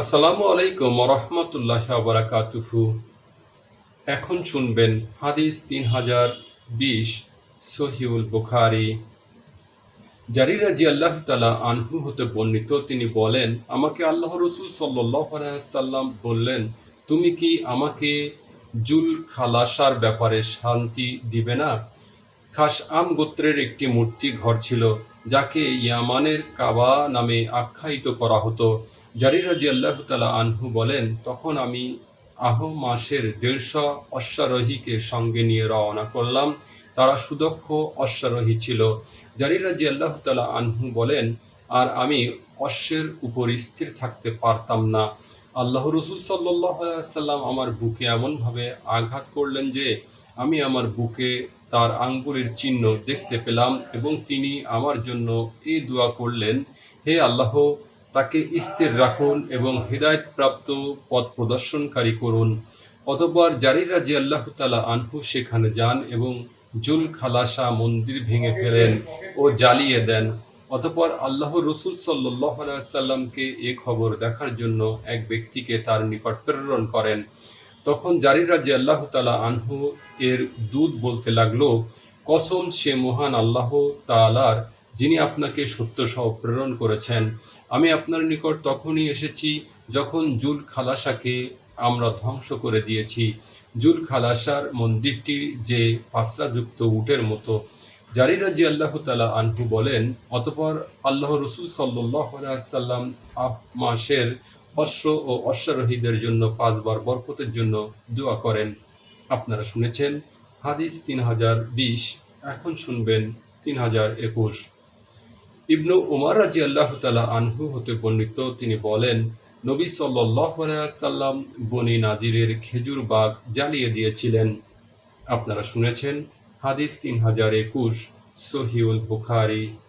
আসসালামু আলাইকুম রহমতুল্লাহ বারাকাতুহু এখন শুনবেন হাদিস তিন হাজার বিশ সহিউল বুখারি। জারি রাজি আল্লাহ তালা আনহু হতে বর্ণিত, তিনি বলেন, আমাকে আল্লাহ রসুল সাল্লাম বললেন, তুমি কি আমাকে জুল খালাসার ব্যাপারে শান্তি দিবে না? খাস আম গোত্রের একটি মূর্তি ঘর ছিল, যাকে ইয়ামানের কাবা নামে আখ্যায়িত করা হতো। জারি রাজি আল্লাহ তালা আনহু বলেন, তখন আমি আহ মাসের দেড়শো অশ্বারোহীকে সঙ্গে নিয়ে রওনা করলাম। তারা সুদক্ষ অশ্বারোহী ছিল। জারি রাজি আল্লাহ তালা আনহু বলেন, আর আমি অশ্বের উপর স্থির থাকতে পারতাম না। আল্লাহ রসুল সাল্লাম আমার বুকে এমনভাবে আঘাত করলেন যে, আমি আমার বুকে তার আঙ্গুলের চিহ্ন দেখতে পেলাম এবং তিনি আমার জন্য এই দোয়া করলেন, হে আল্লাহ তাকে স্থির রাখুন এবং হৃদায়ত প্রাপ্ত পথ প্রদর্শনকারী করুন। অতঃপর জারি রাজি আল্লাহ তালা আনহু সেখানে যান এবং জুল খালাসা মন্দির ভেঙে ফেলেন ও জ্বালিয়ে দেন। অতঃপর আল্লাহ রসুল সাল্লাহ সাল্লামকে এ খবর দেখার জন্য এক ব্যক্তিকে তার নিকট প্রেরণ করেন। তখন জারি রাজি আল্লাহ তালা আনহু এর দুধ বলতে লাগল, কসম সে মহান আল্লাহ তালার যিনি আপনাকে সত্য সহ প্রেরণ করেছেন। আমি আপনার নিকট তখনই এসেছি যখন জুল খালাসাকে আমরা ধ্বংস করে দিয়েছি। জুল খালাসার মন্দিরটি যে পাসরাযুক্ত উটের মতো জারি রাজি আল্লাহ তালা আনহু বলেন, অতপর আল্লাহ রসুল সাল্লাহ সাল্লাম আহ মাসের অশ্ব ও অশ্বারোহীদের জন্য পাঁচবার বরকতের জন্য দোয়া করেন। আপনারা শুনেছেন, হাদিস তিন হাজার বিশ, এখন শুনবেন তিন হাজার একুশ। ইবনু উমার রাজি আল্লাহ তালা আনহু হতে বর্ণিত, তিনি বলেন, নবী সাল্লাম বনি নাজিরের খেজুর বাগ জ্বালিয়ে দিয়েছিলেন। আপনারা শুনেছেন হাদিস তিন হাজার একুশ, সহিউল বুখারি।